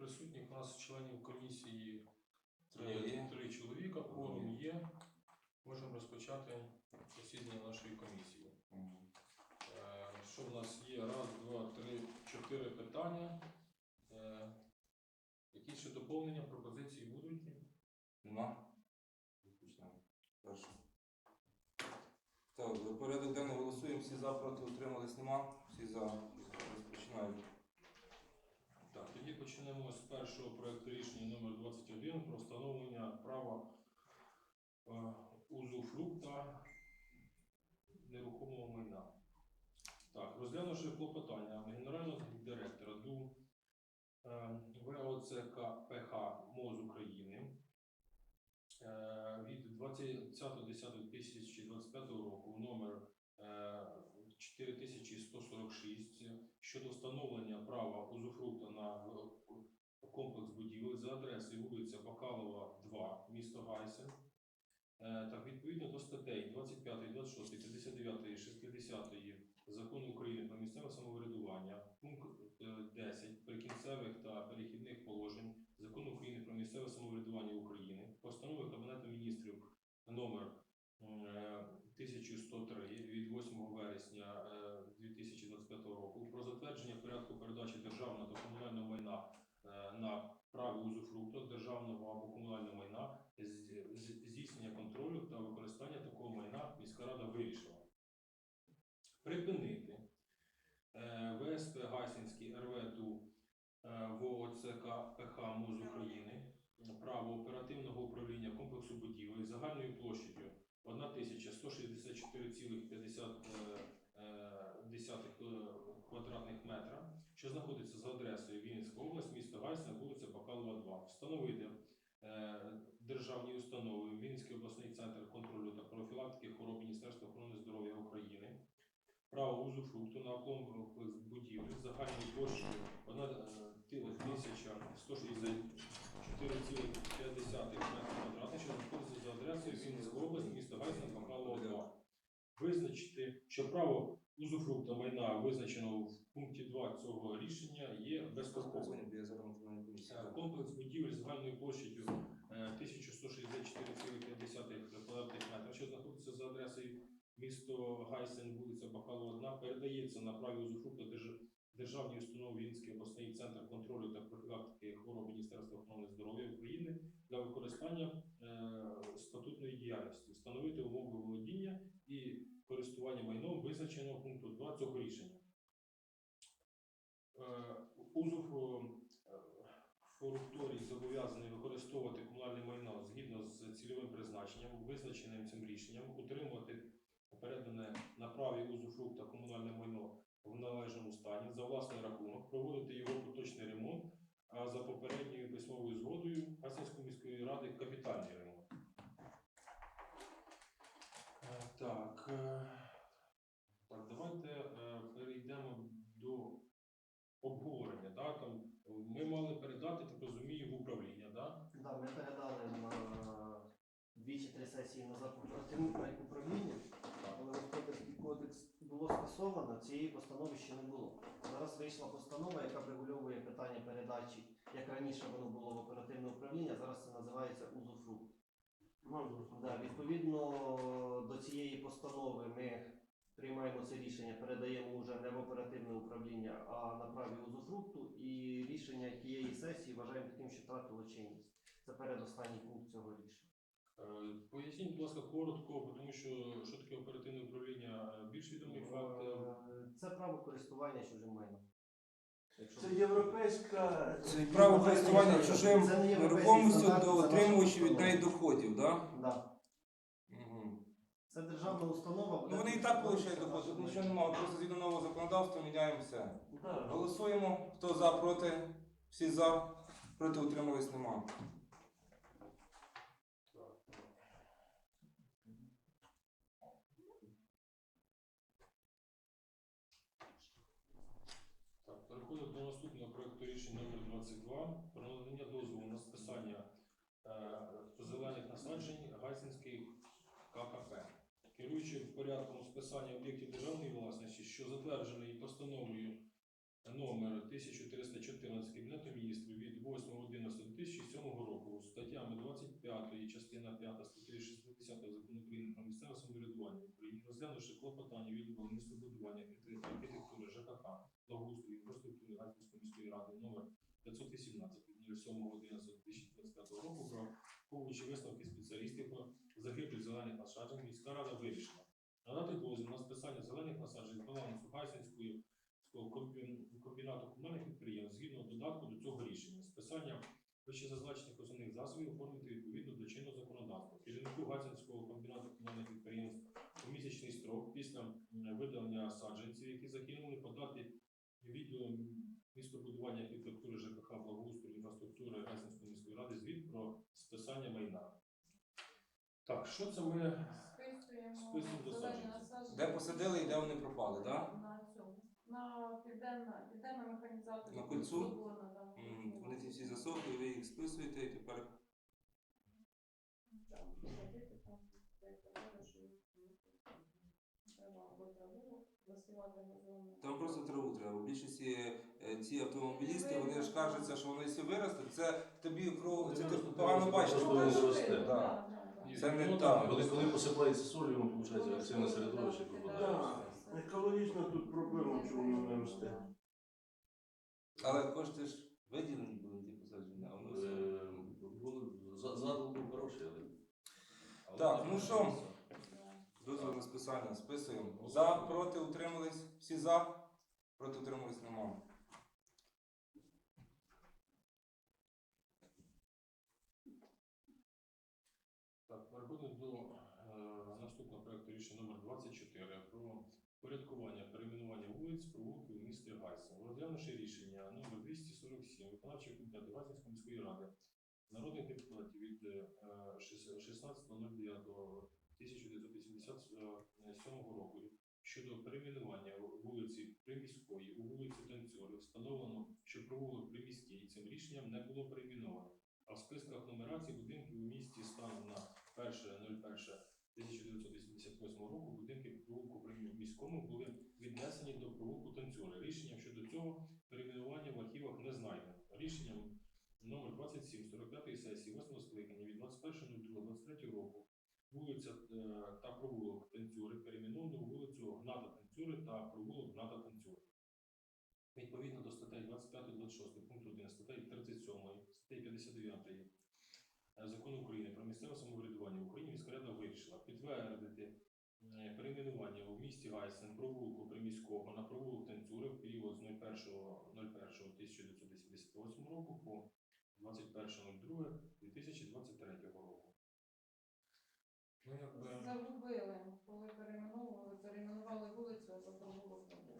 Присутніх у нас членів комісії три, три чоловіка, форум є. Можемо розпочати засідання нашої комісії. Е, Що в нас є? Раз, два, три, чотири питання. Е, Якісь ще доповнення, пропозиції будуть? Нема? Почнемо. Перше. Так, порядок денний голосуємо. Всі за, проти, утримались, нема. Всі за. Розпочинаємо. Почнемо з першого проекту рішення номер 21 про встановлення права е, узуфрукта нерухомого майна. Так, розглянувши клопотання генерального директора ДУ е, ВОЦК ПХ МОЗ України е, від 20.10.2025 року номер е, 4146 щодо встановлення права узуфрукта на комплекс будівель за адресою вулиця Бакалова, 2, місто Гайсен. Е, Так, відповідно до статей 25, 26, 59 і 60 Закону України про місцеве самоврядування, пункт е, 10 прикінцевих та перехідних положень Закону України про місцеве самоврядування України, постанови Кабінету міністрів номер е, 1103 від 8 вересня е, 2025 року про затвердження порядку передачі державного та комунального майна е, на право узуфрукту державного або комунального майна здійснення контролю та використання такого майна міська рада вирішила. Припинити е, ВСП Гайсинський РВДУ е, ВОЦК ПХ МОЗ України право оперативного управління комплексу будівель загальною площадю 11.164,50 квадратних метра, що знаходиться за адресою Вінницька область, місто Гайсина, вулиця Бакалова, 2. Встановити е, державні установи Вінницький обласний центр контролю та профілактики хвороб Міністерства охорони здоров'я України, право узуфрукту на комплекс будівель загальною площею е, 1164,50 метрів квадратних, що знаходиться за адресою Вінницька область, місто Гайсина, Бакалова, 2. Визначити, що право узуфрукта майна визначено в пункті 2 цього рішення є. Е, Комплекс будівель загальною площадю е, 1164,50 квадратних метрів, що знаходиться за адресою місто Гайсен, вулиця Бакалова 1, передається на праві узуфрукта держ- державній установі Вінницький обласний центр контролю та профілактики хвороб Міністерства охорони здоров'я України для використання е, статутної діяльності, встановити умови володіння і користування майном визначеного пункту 2 цього рішення. Е, Узуф е, форукторій зобов'язаний використовувати комунальне майно згідно з цільовим призначенням, визначеним цим рішенням, утримувати передане на праві узуфрукта комунальне майно в належному стані за власний рахунок, проводити його поточний ремонт, за попередньою письмовою згодою Гасинської міської ради капітальний ремонт. Е, Так, е, так, давайте е, перейдемо до обговорення. Да? Там, ми мали передати, так розумію, в управління. Да? Да, ми передали на дві чи три сесії назад оперативне управління, але господарський кодекс скасовано, цієї постанови ще не було. Зараз вийшла постанова, яка врегульовує питання передачі, як раніше воно було в оперативне управління, зараз це називається узуфрукт. Да, відповідно до цієї постанови ми приймаємо це рішення, передаємо вже не в оперативне управління, а на праві узуфрукту. І рішення тієї сесії вважаємо таким, що втратило чинність. Це передостанній пункт цього рішення. Е, Поясніть, будь ласка, коротко, тому що що таке оперативне більш відомий факт. е, Е, Це право користування чужим майном. Якщо- Це європейська. Це право користування чужим Це не європейський нерухомістю стандарт, до це наша отримуючи від неї доходів, так? Да. Це державна установа. Ну вони і так получають доходи, тут нічого немає, просто згідно нового законодавства міняємо все. Да. Голосуємо, хто за, проти, всі за, проти утримались нема. Так, переходимо до наступного проекту рішення 22 про надання дозволу на списання е, зелених насаджень Гайсинський ККП. Керуючи порядком списання об'єктів державної власності, що затверджений постановою номер 1314 Кабінету міністрів від 8.11.2007 року статтями 25 частина 5 статті 60 закону України про місцеве самоврядування в Україні, розглянувши клопотання відділу містобудування архітектури ЖКХ, благоустрою, інфраструктури Харківської міської ради номер 518 від 07.11.2025 року, враховуючи висновки спеціалістів про загибель зелених насаджень, міська рада вирішила надати дозвіл на списання зелених насаджень балансу Гайсинської комбі- комбінату комунальних підприємств згідно додатку до цього рішення. Списання вищезазначених основних засобів оформити відповідно до чинного законодавства. Керівнику Гайсинського комбінату комунальних підприємств у місячний строк після м, видалення саджанців, які загинули, подати відділу містобудування архітектури ЖКХ благоустрою інфраструктури Гайсинської міської ради звіт про списання майна. Так, що це ми Списуємо Списуємо до зелені саджанців. насадження. Де посадили і де вони пропали, так? На цьому. На південна, південна механізація. На кольцу? Соборна, да. Вони ці всі засовки, ви їх списуєте і тепер Там, посадити, там, де казали, що їх треба або траву засівати на зону. там просто траву треба. У більшості ці автомобілісти вони ж кажуться, що вони всі виростуть. Це тобі кров, це ти погано бачиш. просто не росте. Да. Це не Ну, так. Коли, коли посипається солью, воно виходить активне середовище пропадає. Так. Екологічна тут проблема, чому воно не росте. Але кошти ж виділені були ті посадження, а воно все. Е, Задум був хороший, але Так, ну що? написано. Списання списуємо. За, проти, утримались. Всі за, проти утримались нема. Так, переходимо до е, наступного проекту рішення номер 24 про порядкування перейменування вулиць, провулків у місті Гайсен. Розглянувши рішення номер 247 виконавчого комітету Гайсенської міської ради народних депутатів від е, шіс- 16.09.1987 року щодо перейменування вулиці Приміської у вулиці Танцюри встановлено, що провулок Приміський цим рішенням не було перейменовано. А в списках нумерації будинків у місті станом на 1.01.1988 року будинки провулку міському були віднесені до провулку танцюри. Рішенням щодо цього перейменування в архівах не знайдено. Рішенням 27 45 сесії 8 скликання від 21.02.23 року вулиця е, та провулок танцюри перейменовано вулицю Гната Танцюри та провулок Гната Танцюри. Відповідно до статей 25-26 пункту 1 статей 37 статей 59 е, Закону України про місцеве самоврядування в Україні міська рада вирішила підтвердити е, перейменування у місті Гайсен провулку Приміського на провулок Танцюри в період з 01.01.1988 року по 21.02.2023 року. Ну, якби... Загубили, коли перейменовували, перейменували вулицю, а то провулок забув.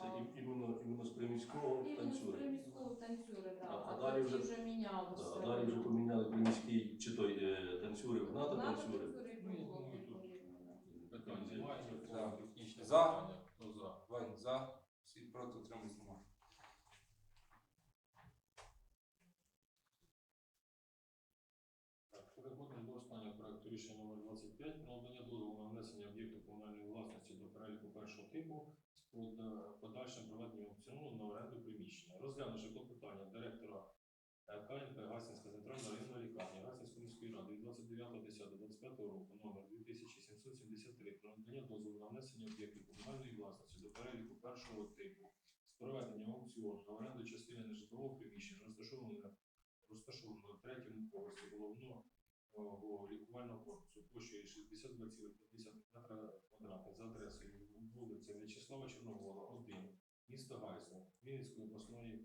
це ім- іменно, іменно з приміського Іменно з танцюри. приміського танцюри, А- а А далі тоді вже- вже мінялося. Да, а далі вже поміняли приміський чи той е, танцюри в НАТО танцюри. танцюри і Ну, я думаю, тут відповідно, да. Питань немає, технічне За. питання. Хто за? Вань, за, всі проти утримались нема. Так, переходимо до останнього проекту рішення номер 25 про надання дозволу на внесення об'єкту комунальної власності до переліку першого типу з подальшим проведенням аукціону на оренду приміщення. Розглянувши клопотання директора е, КНП Гасінська центральна районна лікарня Гасінської міської ради від 29.10.25 року номер 2773 про надання дозволу на внесення об'єктів комунальної власності до переліку першого типу з проведенням аукціону на оренду частини нежитлового приміщення, розташованого розташовано на третьому поверсі головного лікувального корпусу площею 62,5 метра квадратних за адресою вулиця В'ячеслава Чорновола, 1, місто Гайсен, Вінницької обласної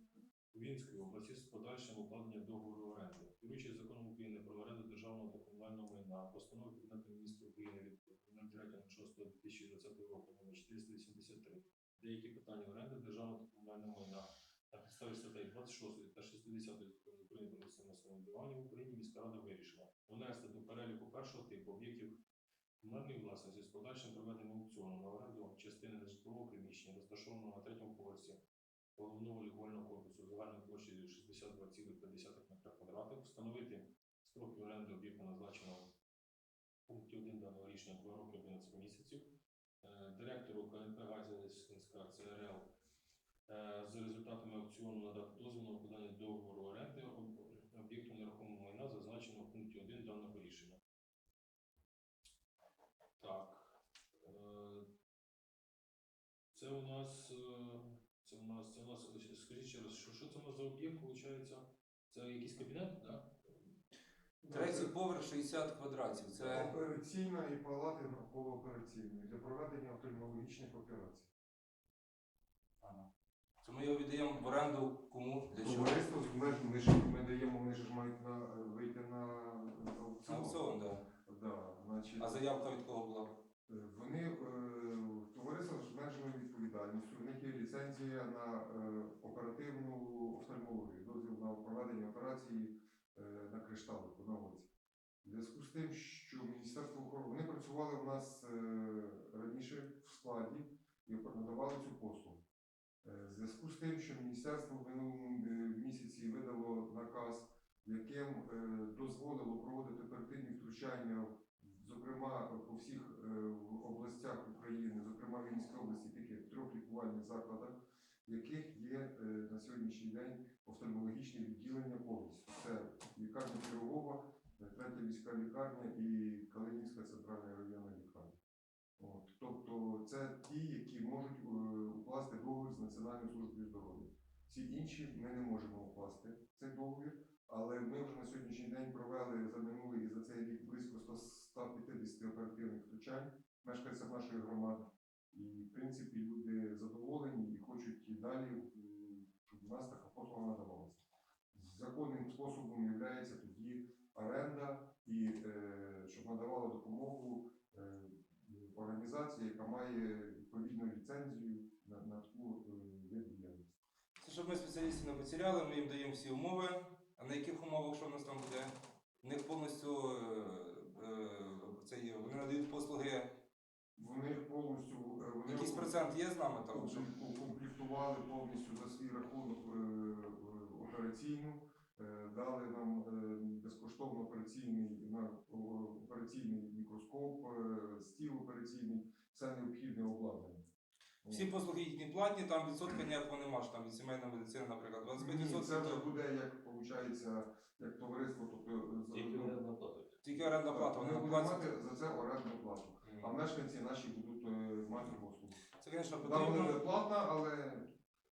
Вінницької області з подальшим укладенням договору оренди. Керуючи законом України про оренду державного та комунального майна, постанови Кабінету міністрів України від 03.06.2020 року номер 483 деякі питання оренди державного та комунального майна на підставі статей 26 та 60 України про місцеве самоврядування в Україні міська рада вирішила внести до переліку першого типу об'єктів комунальної власності з подальшим проведенням аукціону на оренду частини нежитлового приміщення, розташованого на третьому поверсі головного лікувального корпусу загальною площею 62,5 метра квадратних, встановити строки оренди об'єкта назначеного в пункті 1 даного рішення 2 роки 11 місяців. Е, Директору КНП Гайзенська ЦРЛ е, з результатами аукціону надати дозвіл на укладання договору оренди об- об'єкту нерухомого майна, зазначеного в пункті 1 даного рішення. Так. е, Це у нас, е, це у нас, це у нас, скажіть ще раз, що, що це у нас за об'єкт, виходить? Це якийсь кабінет, так? Третій поверх 60 квадратів. Це Операційна і палати науково-операційної для проведення офтальмологічних операцій. Ага. Це ми його віддаємо в оренду кому? Для чого? Товариство з меж ми ж ми даємо, вони ж мають на вийти на На аукціон. аукціон, да. Да, значить, А заявка від кого була? Е, вони е, товариство з обмеженою відповідальністю. У них є ліцензія на е, оперативну офтальмологію, дозвіл на проведення операції на кришталику на оці. В зв'язку з тим, що Міністерство охорони вони працювали в нас раніше в складі і надавали цю послугу. В зв'язку з тим, що міністерство в минулому місяці видало наказ, яким дозволило проводити оперативні втручання, зокрема по всіх е, областях України, зокрема в Вінницькій області, тільки трьох лікувальних закладах, в яких є е, на сьогоднішній день офтальмологічне відділення повністю. Це лікарня Пірогова, е, третя міська лікарня і Калинівська центральна районна лікарня. От, тобто це ті, які можуть укласти договір з Національною службою здоров'я. Всі інші ми не можемо укласти цей договір, але ми вже на сьогоднішній день провели за минулий і за цей рік близько 100 150 оперативних втручань мешканцям нашої громади. І в принципі люди задоволені і хочуть і далі, щоб у нас така послуга надавалася. Законним способом є тоді оренда і е, щоб надавала допомогу е, організація, яка має відповідну ліцензію на, на таку е. Це щоб ми спеціалістів не потеряли, ми їм даємо всі умови. А на яких умовах що в нас там буде? У них повністю це є, вони надають послуги. Вони повністю е, вони Якийсь процент є з нами там? Укомплектували повністю за свій рахунок е, е, операційну, е, дали нам е, безкоштовно операційний операційний мікроскоп, е, стіл операційний, все необхідне обладнання. Всі послуги їхні платні, там відсотка ніякого нема, що там від сімейної медицини, наприклад, 25%. це вже буде як виходить, як товариство, тобто Тільки орендна плата. Тільки оренда плата, вони будуть мати за це орендну плату. А мешканці наші будуть е, мати послуги. Це, звісно, Вона буде потрібно. не платна, але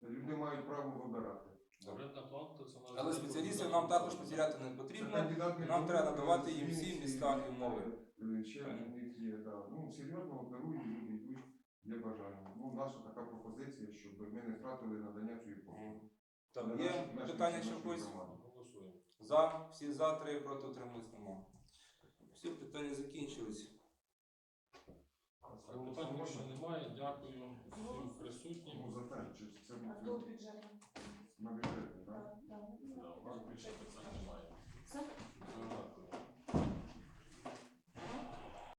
люди мають право вибирати. Орендна плата це Але спеціалістів нам також потеряти не Це потрібно. кандидат нам треба надавати їм Вінниці, всі міста і умови. е, Ще в них є, да. ну серйозно оперують, люди йдуть, є бажання. Ну, наша така пропозиція, щоб ми не втратили надання цієї послуги. Так, є питання що в когось? Голосуємо. За, всі за, три проти утримались нема. Всі питання закінчились. Питань більше немає. Дякую всім присутнім. Ну, за це буде на бюджеті, так? Так, У вас більше питань немає.